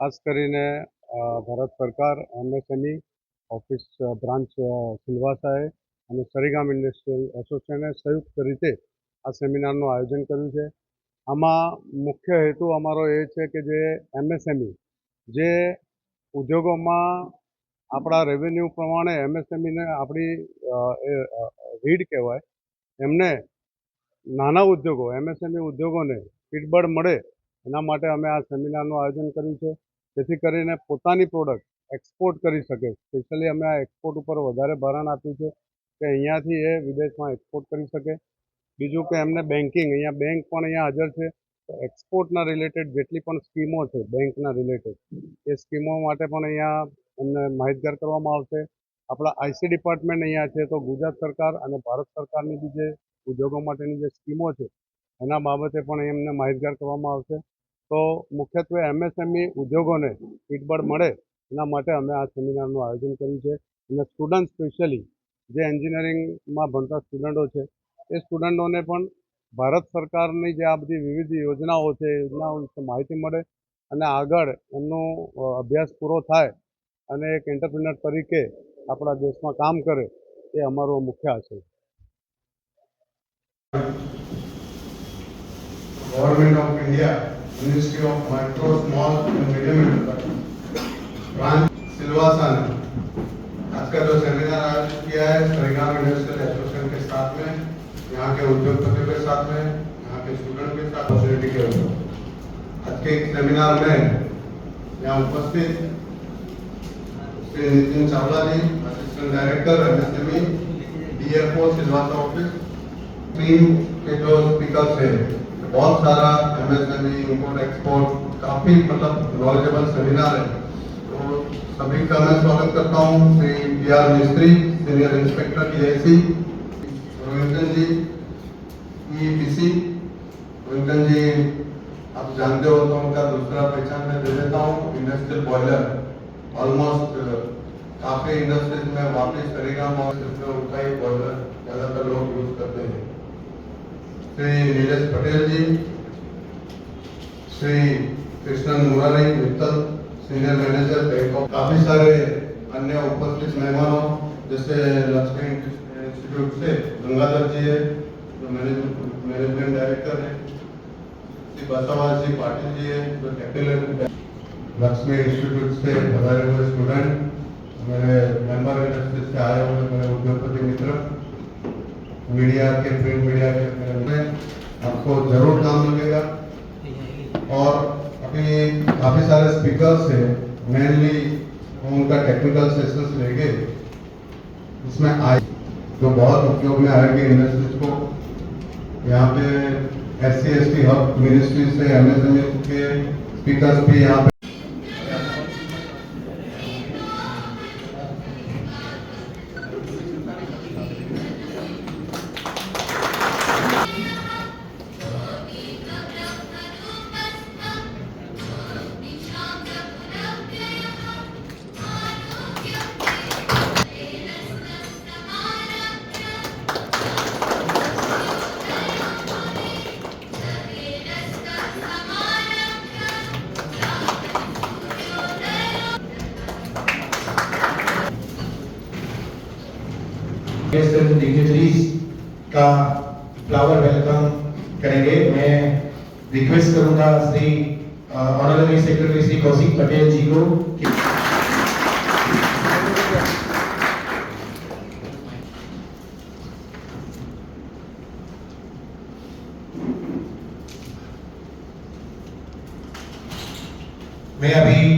ખાસ કરીને ભારત સરકાર, એમએસએમઈ, ઓફિસ બ્રાન્ચ સિલવાસાએ અને સરીગામ ઇન્ડસ્ટ્રીયલ એસોસિએશને સંયુક્ત રીતે આ સેમિનારનું આયોજન કર્યું છે. આમાં મુખ્ય હેતુ અમારો એ છે કે જે એમએસએમઈ, જે ઉદ્યોગોમાં આપણા રેવન્યુ પ્રમાણે એમએસએમઈને આપણી એ રીડ કહેવાય. એમને નાના ઉદ્યોગો એમએસએમઈ ઉદ્યોગોને પીઠબળ મળે, એના માટે અમે આ સેમિનારનું આયોજન કર્યું છે. જેથી કરીને પોતાની પ્રોડક્ટ એક્સપોર્ટ કરી શકે. સ્પેશિયલી અમે આ એક્સપોર્ટ ઉપર વધારે ભારણ આપ્યું છે કે અહીંયાથી એ વિદેશમાં એક્સપોર્ટ કરી શકે. બીજું કે એમને બેન્કિંગ અહીંયા બેંક પણ અહીંયા હાજર છે. એક્સપોર્ટના રિલેટેડ જેટલી પણ સ્કીમો છે બેંકના રિલેટેડ એ સ્કીમો માટે પણ અહીંયા એમને માહિતગાર કરવામાં આવશે. આપણા આઈસી ડિપાર્ટમેન્ટ અહીંયા છે, તો ગુજરાત સરકાર અને ભારત સરકારની બી જે ઉદ્યોગો માટેની જે સ્કીમો છે, એના બાબતે પણ એમને માહિતગાર કરવામાં આવશે. તો મુખ્યત્વે એમએસએમઈ ઉદ્યોગોને પીઠબળ મળે, એના માટે અમે આ સેમિનારનું આયોજન કર્યું છે. અને સ્ટુડન્ટ સ્પેશિયલી જે એન્જિનિયરિંગમાં ભણતા સ્ટુડન્ટો છે, એ સ્ટુડન્ટોને પણ ભારત સરકારની જે આ બધી વિવિધ યોજનાઓ છે એ યોજનાઓ વિશે માહિતી મળે અને આગળ એમનો અ, અભ્યાસ પૂરો થાય અને એક એન્ટરપ્રિનર તરીકે આપણા દેશમાં કામ કરે એ અમારો મુખ્ય આશય છે government of India ministry of micro small and medium enterprise branch Silvassa ने आज का जो सेमिनार आयोजित किया है सरीगाम इंडस्ट्रियल एसोसिएशन के साथ में यहाँ के उद्योगपतियों के साथ में, यहाँ के स्टूडेंट के साथ अपॉर्चुनिटी के आज के सेमिनार में यहाँ उपस्थित Shri Nitin Chawla ji assistant director MSME DFO Silvassa office team के जो स्पीकर्स है, बहुत सारा एमएसएमई इंपोर्ट एक्सपोर्ट काफ़ी मतलब नॉलेजेबल सेमिनार है। तो सभी का मैं स्वागत करता हूँ, Shri B R Mistry senior inspector EIC Rohinton ji EPC Rohinton ji, आप जानते हो तो उनका दूसरा पहचान मैं दे देता हूँ इंडस्ट्रियल बॉयलर ऑलमोस्ट काफ़ी इंडस्ट्रीज़ में वापिस करेगा और उनका ही बॉयलर ज़्यादातर लोग यूज़ करते हैं। Shri Neeraj Patel ji, Shri Krishnan Murari Mittal senior manager bank काफ़ी सारे अन्य उपस्थित मेहमानों जैसे लक्ष्मी इंस्टीट्यूट से गंगाधर जी है, जो मैनेजमेंट डायरेक्टर है श्री बसवास जी पाटिल जी है जो टेक्निकल लक्ष्मी इंस्टीट्यूट से पधारे हुए स्टूडेंट मेरे मेंबर से आए हुए मेरे उद्योगपति मित्र। मीडिया के प्रिंट मीडिया के मेरे आपको ज़रूर काम लगेगा और अभी काफ़ी सारे स्पीकर्स हैं मेनली उनका टेक्निकल सेशंस लेंगे इसमें आए जो बहुत उपयोग में आएगी इंडस्ट्रीज़ को यहाँ पे S C S T hub ministry से एम एस एमएसएमई के स्पीकर्स भी यहाँ पे डिग्निटरीज का फ्लावर वेलकम करेंगे। मैं रिक्वेस्ट करूँगा श्री ऑनरेबल सेक्रेटरी श्री कौशिक पटेल जी को मैं अभी